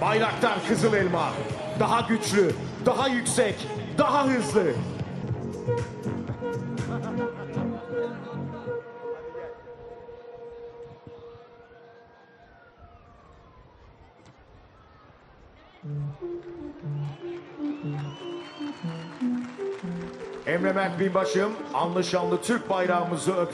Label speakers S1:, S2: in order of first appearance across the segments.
S1: Bayraktar Kızıl Elma. Daha güçlü, daha yüksek, daha hızlı. Emre Mert Binbaşım anlaşanlı Türk bayrağımızı öp.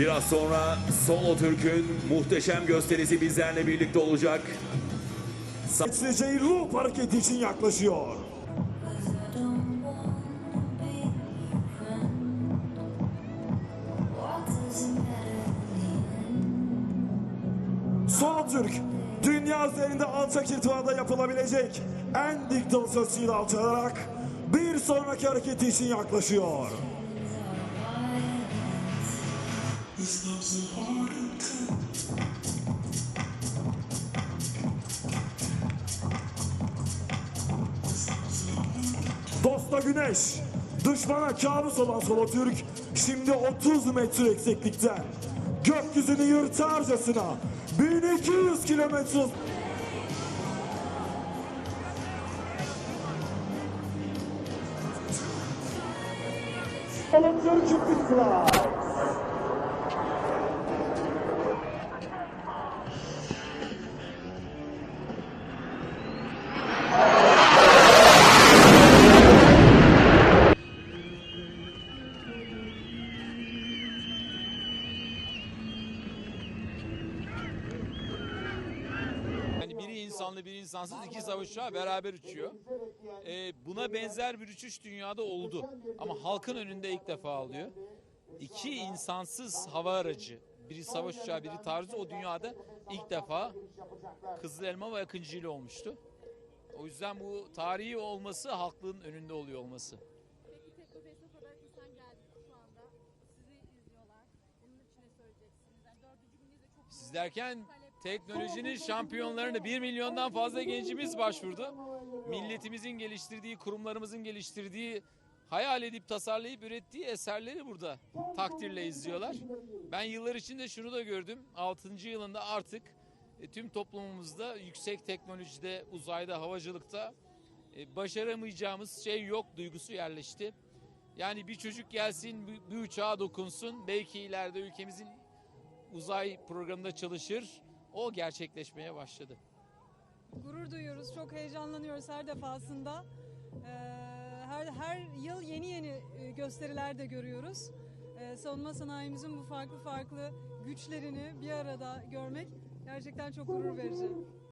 S2: Biraz sonra Solo Türk'ün muhteşem gösterisi bizlerle birlikte olacak.
S3: Geçileceği loop hareketi için yaklaşıyor. Son Türk, dünya üzerinde alçak irtifada yapılabilecek en dik dalış açısıyla alçalarak bir sonraki hareketi için yaklaşıyor. Güneş, düşmana kabus olan Solo Türk şimdi 30 metre yükseklikten gökyüzünü yırtarcasına 1200 kilometre Solo Türk
S4: insanlı biri insansız iki savaş uçağı beraber uçuyor. Ee, buna benzer bir uçuş dünyada oldu. Ama halkın önünde ilk defa oluyor. İki insansız hava aracı, biri savaş uçağı biri taarruz o dünyada ilk defa Kızıl Elma ve Akıncı ile olmuştu. O yüzden bu tarihi olması halkın önünde oluyor olması.
S5: Peki Teknofest'e o kadar insan geldi şu anda. Sizi izliyorlar. Bunun için ne söyleyeceksiniz? Yani dördüncü gününüzde çok yoğun
S4: Siz derken teknolojinin şampiyonlarını 1 milyondan fazla gencimiz başvurdu. Milletimizin geliştirdiği, kurumlarımızın geliştirdiği, hayal edip tasarlayıp ürettiği eserleri burada takdirle izliyorlar. Ben yıllar içinde şunu da gördüm. 6. yılında artık e, tüm toplumumuzda yüksek teknolojide, uzayda, havacılıkta e, başaramayacağımız şey yok duygusu yerleşti. Yani bir çocuk gelsin, bir, bir uçağa dokunsun. Belki ileride ülkemizin uzay programında çalışır. O gerçekleşmeye başladı.
S6: Gurur duyuyoruz, çok heyecanlanıyoruz her defasında. Ee, her, her yıl yeni yeni e, gösteriler de görüyoruz. Ee, savunma sanayimizin bu farklı farklı güçlerini bir arada görmek gerçekten çok gurur verici.